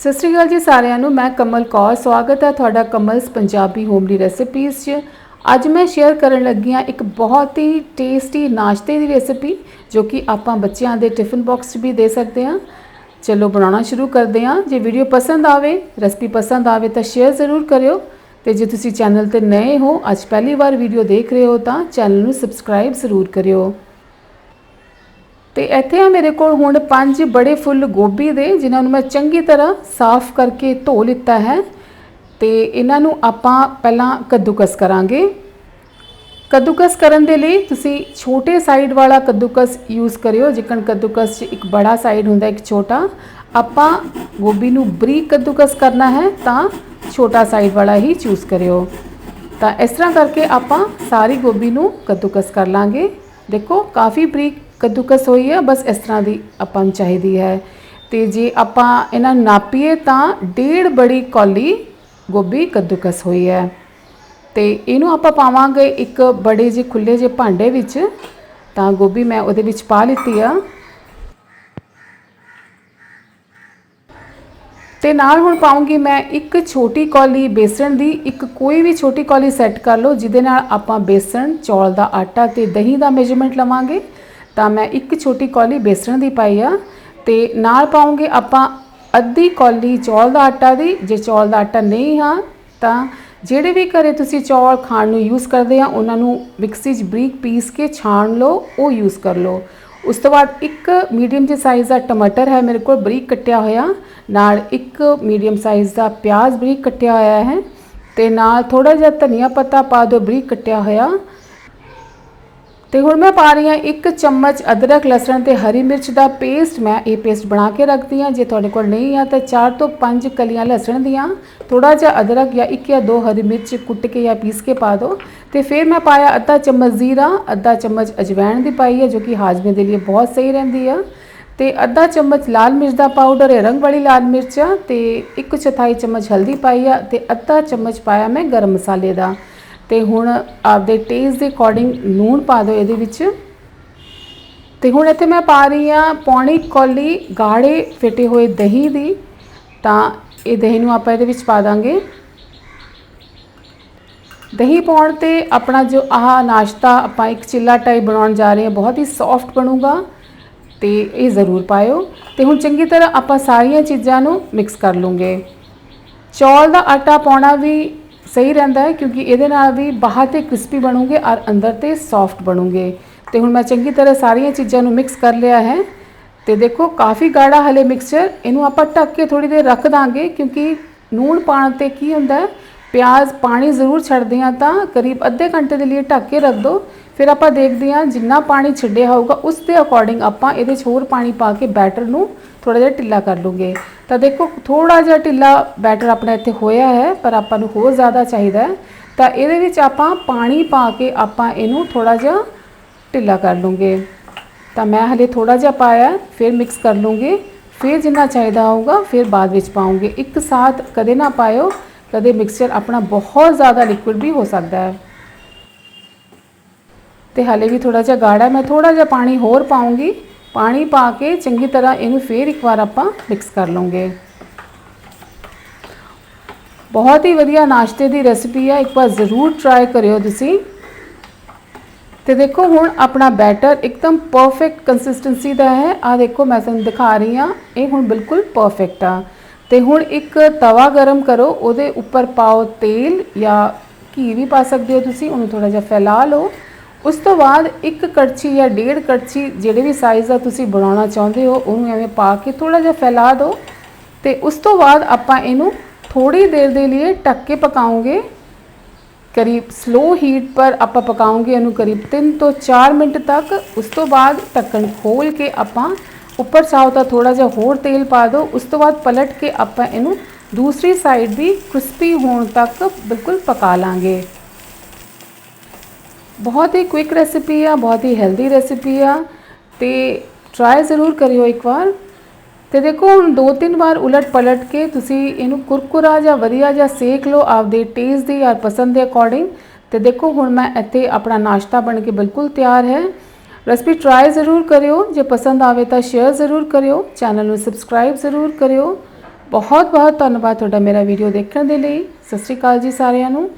ਸਤਿ ਸ਼੍ਰੀ ਅਕਾਲ ਜੀ ਸਾਰਿਆਂ ਨੂੰ, ਮੈਂ ਕਮਲ ਕੌਰ। ਸਵਾਗਤ ਹੈ ਤੁਹਾਡਾ ਕਮਲਸ ਪੰਜਾਬੀ ਹੋਮਲੀ ਰੈਸਿਪੀਜ਼ 'ਚ। ਅੱਜ ਮੈਂ ਸ਼ੇਅਰ ਕਰਨ ਲੱਗੀ ਹਾਂ ਇੱਕ ਬਹੁਤ ਹੀ ਟੇਸਟੀ ਨਾਸ਼ਤੇ ਦੀ ਰੈਸਿਪੀ ਜੋ ਕਿ ਆਪਾਂ ਬੱਚਿਆਂ ਦੇ ਟਿਫਨ ਬਾਕਸ 'ਚ ਵੀ ਦੇ ਸਕਦੇ ਹਾਂ। ਚਲੋ ਬਣਾਉਣਾ ਸ਼ੁਰੂ ਕਰਦੇ ਹਾਂ। ਜੇ ਵੀਡੀਓ ਪਸੰਦ ਆਵੇ ਰੈਸਿਪੀ ਪਸੰਦ ਆਵੇ ਤਾਂ ਸ਼ੇਅਰ ਜ਼ਰੂਰ ਕਰਿਓ। ਤੇ ਜੇ ਤੁਸੀਂ ਚੈਨਲ ਤੇ ਨਏ ਹੋ, ਅੱਜ ਪਹਿਲੀ ਵਾਰ ਵੀਡੀਓ ਦੇਖ ਰਹੇ ਹੋ ਤਾਂ ਚੈਨਲ ਨੂੰ ਸਬਸਕ੍ਰਾਈਬ ਜ਼ਰੂਰ ਕਰਿਓ। ਤੇ ਇੱਥੇ ਆ ਮੇਰੇ ਕੋਲ ਹੁਣ ਪੰਜ ਬੜੇ ਫੁੱਲ ਗੋਭੀ ਦੇ, ਜਿਨ੍ਹਾਂ ਨੂੰ ਮੈਂ ਚੰਗੀ ਤਰ੍ਹਾਂ ਸਾਫ਼ ਕਰਕੇ ਧੋ ਲਿੱਤਾ ਹੈ। ਤੇ ਇਹਨਾਂ ਨੂੰ ਆਪਾਂ ਪਹਿਲਾਂ ਕੱਦੂਕਸ ਕਰਾਂਗੇ। ਕੱਦੂਕਸ ਕਰਨ ਦੇ ਲਈ ਤੁਸੀਂ ਛੋਟੇ ਸਾਈਡ ਵਾਲਾ ਕੱਦੂਕਸ ਯੂਜ਼ ਕਰਿਓ, ਜਿਕਣ ਕੱਦੂਕਸ 'ਚ ਇੱਕ ਬੜਾ ਸਾਈਡ ਹੁੰਦਾ, ਇੱਕ ਛੋਟਾ। ਆਪਾਂ ਗੋਭੀ ਨੂੰ ਬਰੀਕ ਕੱਦੂਕਸ ਕਰਨਾ ਹੈ, ਤਾਂ ਛੋਟਾ ਸਾਈਡ ਵਾਲਾ ਹੀ ਚੂਜ਼ ਕਰਿਓ। ਤਾਂ ਇਸ ਤਰ੍ਹਾਂ ਕਰਕੇ ਆਪਾਂ ਸਾਰੀ ਗੋਭੀ ਨੂੰ ਕੱਦੂਕਸ ਕਰ ਲਾਂਗੇ। ਦੇਖੋ, ਕਾਫੀ ਬਰੀਕ ਕੱਦੂਕਸ ਹੋਈ ਹੈ, ਬਸ ਇਸ ਤਰ੍ਹਾਂ ਦੀ ਆਪਾਂ ਨੂੰ ਚਾਹੀਦੀ ਹੈ। ਤੇ ਜੇ ਆਪਾਂ ਇਹਨਾਂ ਨੂੰ ਨਾਪੀਏ ਤਾਂ ਡੇਢ ਬੜੀ ਕੌਲੀ ਗੋਭੀ ਕੱਦੂਕਸ ਹੋਈ ਹੈ। ਤੇ ਇਹਨੂੰ ਆਪਾਂ ਪਾਵਾਂਗੇ ਇੱਕ ਬੜੇ ਜਿਹੇ ਖੁੱਲੇ ਜਿਹੇ ਭਾਂਡੇ ਵਿੱਚ, ਤਾਂ ਗੋਭੀ ਮੈਂ ਉਹਦੇ ਵਿੱਚ ਪਾ ਲਿੱਤੀ ਆ। ਤੇ ਨਾਲ ਹੁਣ ਪਾਉਂਗੀ ਮੈਂ ਇੱਕ ਛੋਟੀ ਕੌਲੀ ਬੇਸਣ ਦੀ, ਇੱਕ ਕੋਈ ਵੀ ਛੋਟੀ ਕੌਲੀ ਸੈੱਟ ਕਰ ਲਓ, ਜਿਹਦੇ ਨਾਲ ਆਪਾਂ ਬੇਸਣ, ਚੌਲ ਦਾ ਆਟਾ ਤੇ ਦਹੀਂ ਦਾ ਮੇਜਰਮੈਂਟ ਲਵਾਂਗੇ। ਤਾਂ ਮੈਂ ਇੱਕ ਛੋਟੀ ਕੌਲੀ ਬੇਸਣ ਦੀ ਪਾਈ ਆ ਤੇ ਨਾਲ ਪਾਉਂਗੇ ਆਪਾਂ ਅੱਧੀ ਕੌਲੀ ਚੌਲ ਦਾ ਆਟਾ ਦੀ। ਜੇ ਚੌਲ ਦਾ ਆਟਾ ਨਹੀਂ ਹਾਂ, ਤਾਂ ਜਿਹੜੇ ਵੀ ਘਰੇ ਤੁਸੀਂ ਚੌਲ ਖਾਣ ਨੂੰ ਯੂਜ਼ ਕਰਦੇ ਆ, ਉਹਨਾਂ ਨੂੰ ਮਿਕਸੀ 'ਚ ਬਰੀਕ ਪੀਸ ਕੇ ਛਾਣ ਲਓ, ਉਹ ਯੂਜ਼ ਕਰ ਲਓ। ਉਸ ਤੋਂ ਬਾਅਦ ਇੱਕ ਮੀਡੀਅਮ ਜਿਹੇ ਸਾਈਜ਼ ਦਾ ਟਮਾਟਰ ਹੈ, ਮੇਰੇ ਕੋਲ ਬਰੀਕ ਕੱਟਿਆ ਹੋਇਆ। ਨਾਲ ਇੱਕ ਮੀਡੀਅਮ ਸਾਈਜ਼ ਦਾ ਪਿਆਜ਼ ਬਰੀਕ ਕੱਟਿਆ ਹੋਇਆ ਹੈ ਤੇ ਨਾਲ ਥੋੜਾ ਜਿਹਾ ਧਨੀਆ ਪੱਤਾ ਪਾ ਦਿਓ, ਬਰੀਕ ਕੱਟਿਆ ਹੋਇਆ। ਤੇ ਹੁਣ ਮੈਂ ਪਾ ਰਹੀ ਹਾਂ ਇੱਕ ਚਮਚ ਅਦਰਕ, ਲਸਣ ਤੇ ਹਰੀ ਮਿਰਚ ਦਾ ਪੇਸਟ ਮੈਂ ਇਹ ਪੇਸਟ ਬਣਾ ਕੇ ਰੱਖਦੀ ਹਾਂ। ਜੇ ਤੁਹਾਡੇ ਕੋਲ ਨਹੀਂ ਆ, ਤਾਂ 4 ਤੋਂ 5 ਕਲੀਆਂ ਲਸਣ ਦੀਆਂ ਥੋੜਾ ਜਿਹਾ ਅਦਰਕ ਜਾਂ ਇੱਕ ਜਾਂ ਦੋ ਹਰੀ ਮਿਰਚ ਕੁੱਟ ਕੇ ਜਾਂ ਪੀਸ ਕੇ ਪਾ ਦਿਓ। ਤੇ ਫਿਰ ਮੈਂ ਪਾਇਆ ਅੱਧਾ ਚਮਚ ਜ਼ੀਰਾ, ਅੱਧਾ ਚਮਚ ਅਜਵਾਇਣ ਦੀ ਪਾਈ ਹੈ, ਜੋ ਕਿ ਹਾਜ਼ਮੇ ਦੇ ਲਈ ਬਹੁਤ ਸਹੀ ਰਹਿੰਦੀ ਆ। ਤੇ ਅੱਧਾ ਚਮਚ ਲਾਲ ਮਿਰਚ ਦਾ ਪਾਊਡਰ ਹੈ ਰੰਗ ਵਾਲੀ ਲਾਲ ਮਿਰਚ ਆ। ਤੇ ਇੱਕ ਚੌਥਾਈ ਚਮਚ ਹਲਦੀ ਪਾਈ ਆ। ਤੇ ਅੱਧਾ ਚਮਚ ਪਾਇਆ ਮੈਂ ਗਰਮ ਮਸਾਲੇ ਦਾ। ਤੇ ਹੁਣ ਆਪਦੇ ਟੇਸਟ ਦੇ ਅਕੋਰਡਿੰਗ ਲੂਣ ਪਾ ਦਿਓ ਇਹਦੇ ਵਿੱਚ। ਤੇ ਹੁਣ ਇੱਥੇ ਮੈਂ ਪਾ ਰਹੀ ਆ ਪੌਣੀ ਕੌਲੀ ਗਾੜੇ ਫਿੱਟੇ ਹੋਏ ਦਹੀਂ ਦੀ। ਤਾਂ ਇਹ ਦਹੀਂ ਨੂੰ ਆਪਾਂ ਇਹਦੇ ਵਿੱਚ ਪਾ ਦਾਂਗੇ। ਦਹੀਂ ਪਾਉਣ ਤੇ ਆਪਣਾ ਜੋ ਆਹ ਨਾਸ਼ਤਾ ਆਪਾਂ ਇੱਕ ਚਿੱਲਾ ਟਾਈਪ ਬਣਾਉਣ ਜਾ ਰਹੇ ਹਾਂ, ਬਹੁਤ ਹੀ ਸੌਫਟ ਬਣੂਗਾ। ਤੇ ਇਹ ਜ਼ਰੂਰ ਪਾਇਓ। ਤੇ ਹੁਣ ਚੰਗੀ ਤਰ੍ਹਾਂ ਆਪਾਂ ਸਾਰੀਆਂ ਚੀਜ਼ਾਂ ਨੂੰ ਮਿਕਸ ਕਰ ਲਵਾਂਗੇ ਚੌਲ ਦਾ ਆਟਾ ਪਾਉਣਾ ਵੀ ਸਹੀ ਰਹਿੰਦਾ ਹੈ ਕਿਉਂਕਿ ਇਹਦੇ ਨਾਲ ਵੀ ਬਾਹਰ ਤੇ ਕ੍ਰਿਸਪੀ ਬਣੂਗੇ ਔਰ ਅੰਦਰ ਤੇ ਸੌਫਟ ਬਣੂਗੇ। ਤੇ ਹੁਣ ਮੈਂ ਚੰਗੀ ਤਰ੍ਹਾਂ ਸਾਰੀਆਂ ਚੀਜ਼ਾਂ ਨੂੰ ਮਿਕਸ ਕਰ ਲਿਆ ਹੈ। ਤੇ ਦੇਖੋ, ਕਾਫੀ ਗਾੜਾ ਹਲੇ ਮਿਕਸਚਰ ਇਹਨੂੰ ਆਪਾਂ ਢੱਕ ਕੇ ਥੋੜੀ ਦੇਰ ਰੱਖ ਦਾਂਗੇ ਕਿਉਂਕਿ ਨੂਣ ਪਾਣ ਤੇ ਕੀ ਹੁੰਦਾ ਹੈ, ਪਿਆਜ਼, ਪਾਣੀ ਜ਼ਰੂਰ ਛੱਡਦੇ ਆ ਤਾਂ ਕਰੀਬ ਅੱਧੇ ਘੰਟੇ ਦੇ ਲਈ ਢੱਕ ਕੇ ਰੱਖ ਦਿਓ ਫਿਰ ਆਪਾਂ ਦੇਖਦੇ ਹਾਂ ਜਿੰਨਾ ਪਾਣੀ ਛੱਡਿਆ ਹੋਊਗਾ, ਉਸ ਦੇ ਅਕੋਰਡਿੰਗ ਆਪਾਂ ਇਹਦੇ 'ਚ ਹੋਰ ਪਾਣੀ ਪਾ ਕੇ ਬੈਟਰ ਨੂੰ ਥੋੜਾ ਜਿਹਾ ਢਿੱਲਾ ਕਰ ਲੂਗੇ। ਤਾਂ ਦੇਖੋ ਥੋੜਾ ਜਿਹਾ ਢਿੱਲਾ ਬੈਟਰ ਆਪਣਾ ਇੱਥੇ ਹੋਇਆ ਹੈ, ਪਰ ਆਪਾਂ ਨੂੰ ਹੋਰ ਜ਼ਿਆਦਾ ਚਾਹੀਦਾ ਹੈ। ਤਾਂ ਇਹਦੇ ਵਿੱਚ ਆਪਾਂ ਪਾਣੀ ਪਾ ਕੇ ਆਪਾਂ ਇਹਨੂੰ ਥੋੜਾ ਜਿਹਾ ਢਿੱਲਾ ਕਰ ਲੂਗੇ। ਤਾਂ ਮੈਂ ਹਲੇ ਥੋੜਾ ਜਿਹਾ ਪਾਇਆ, ਫਿਰ ਮਿਕਸ ਕਰ ਲੂੰਗੇ। ਫਿਰ ਜਿੰਨਾ ਚਾਹੀਦਾ ਹੋਊਗਾ, ਫਿਰ ਬਾਅਦ ਵਿੱਚ ਪਾਉਂਗੇ। ਇੱਕ ਸਾਥ ਕਦੇ ਨਾ ਪਾਇਓ, ਕਦੇ ਮਿਕਸਚਰ ਆਪਣਾ ਬਹੁਤ ਜ਼ਿਆਦਾ ਲਿਕੁਇਡ ਵੀ ਹੋ ਸਕਦਾ ਹੈ। ਤੇ ਹਲੇ ਵੀ ਥੋੜਾ ਜਿਹਾ ਗਾੜਾ ਮੈਂ ਥੋੜਾ ਜਿਹਾ ਪਾਣੀ ਹੋਰ ਪਾਉਂਗੀ। ਪਾਣੀ ਪਾ ਕੇ ਚੰਗੀ ਤਰ੍ਹਾਂ ਇਹਨੂੰ ਫੇਰ ਇੱਕ ਵਾਰ ਆਪਾਂ ਮਿਕਸ ਕਰ ਲਵਾਂਗੇ। ਬਹੁਤ ਹੀ ਵਧੀਆ ਨਾਸ਼ਤੇ ਦੀ ਰੈਸਪੀ ਹੈ ਇੱਕ ਵਾਰ ਜ਼ਰੂਰ ਟਰਾਈ ਕਰਿਓ ਤੁਸੀਂ। ਤੇ ਦੇਖੋ ਹੁਣ ਆਪਣਾ ਬੈਟਰ ਇੱਕਦਮ ਪਰਫੈਕਟ ਕੰਸਿਸਟੈਂਸੀ ਦਾ ਹੈ। ਆ ਦੇਖੋ ਮੈਂ ਤੁਹਾਨੂੰ ਦਿਖਾ ਰਹੀ ਹਾਂ। ਇਹ ਹੁਣ ਬਿਲਕੁਲ ਪਰਫੈਕਟ ਆ। ਤੇ ਹੁਣ ਇੱਕ ਤਵਾ ਗਰਮ ਕਰੋ। ਉਹਦੇ ਉੱਪਰ ਪਾਓ ਤੇਲ ਜਾਂ ਘੀ ਵੀ ਪਾ ਸਕਦੇ ਹੋ ਤੁਸੀਂ। ਉਹਨੂੰ ਥੋੜਾ ਜਿਹਾ ਫੈਲਾ ਲਓ। ਉਸ ਤੋਂ ਬਾਅਦ ਇੱਕ ਕੜਛੀ ਜਾਂ ਡੇਢ ਕੜਛੀ ਜਿਹੜੇ ਵੀ ਸਾਈਜ਼ ਦਾ ਤੁਸੀਂ ਬਣਾਉਣਾ ਚਾਹੁੰਦੇ ਹੋ, ਉਹਨੂੰ ਐਵੇਂ ਪਾ ਕੇ ਥੋੜਾ ਜਿਹਾ ਫੈਲਾ ਦਿਓ ਤੇ ਉਸ ਤੋਂ ਬਾਅਦ ਆਪਾਂ ਇਹਨੂੰ ਥੋੜੀ ਦੇਰ ਦੇ ਲਈ ਢੱਕ ਕੇ ਪਕਾਉਂਗੇ। ਕਰੀਬ ਸਲੋ ਹੀਟ ਪਰ ਆਪਾਂ ਪਕਾਉਂਗੇ ਇਹਨੂੰ ਕਰੀਬ 3 ਤੋਂ 4 ਮਿੰਟ ਤੱਕ। ਉਸ ਤੋਂ ਬਾਅਦ ਢੱਕਣ ਖੋਲ ਕੇ ਆਪਾਂ ਉੱਪਰ ਚਾਹੋ ਤਾਂ ਥੋੜਾ ਜਿਹਾ ਹੋਰ ਤੇਲ ਪਾ ਦਿਓ। ਉਸ ਤੋਂ ਬਾਅਦ ਪਲਟ ਕੇ ਆਪਾਂ ਇਹਨੂੰ ਦੂਸਰੀ ਸਾਈਡ ਵੀ ਕ੍ਰਿਸਪੀ ਹੋਣ ਤੱਕ ਬਿਲਕੁਲ ਪਕਾ ਲਾਂਗੇ। ਬਹੁਤ ਹੀ ਕੁਇਕ ਰੈਸਿਪੀ ਆ ਬਹੁਤ ਹੀ ਹੈਲਦੀ ਰੈਸਿਪੀ ਆ ਤੇ ਟਰਾਈ ਜ਼ਰੂਰ ਕਰਿਓ ਇੱਕ ਵਾਰ ਤੇ ਦੇਖੋ ਹੁਣ ਦੋ ਤਿੰਨ ਵਾਰ ਉਲਟ ਪਲਟ ਕੇ ਤੁਸੀਂ ਇਹਨੂੰ ਕੁਰਕੁਰਾ ਜਾਂ ਵਧੀਆ ਜਾਂ ਸੇਕ ਲਓ ਆਪਦੇ ਟੇਸਟ ਦੀ ਜਾਂ ਪਸੰਦ ਦੇ ਅਕੋਰਡਿੰਗ ਤੇ ਦੇਖੋ ਹੁਣ ਮੈਂ ਇੱਥੇ ਆਪਣਾ ਨਾਸ਼ਤਾ ਬਣ ਕੇ ਬਿਲਕੁਲ ਤਿਆਰ ਹੈ ਰੈਸਪੀ ਟਰਾਈ ਜ਼ਰੂਰ ਕਰਿਓ ਜੇ ਪਸੰਦ ਆਵੇ ਤਾਂ ਸ਼ੇਅਰ ਜ਼ਰੂਰ ਕਰਿਓ ਚੈਨਲ ਨੂੰ ਸਬਸਕ੍ਰਾਈਬ ਜ਼ਰੂਰ ਕਰਿਓ ਬਹੁਤ ਬਹੁਤ ਧੰਨਵਾਦ ਤੁਹਾਡਾ ਮੇਰਾ ਵੀਡੀਓ ਦੇਖਣ ਦੇ ਲਈ ਸਤਿ ਸ਼੍ਰੀ ਅਕਾਲ ਜੀ ਸਾਰਿਆਂ ਨੂੰ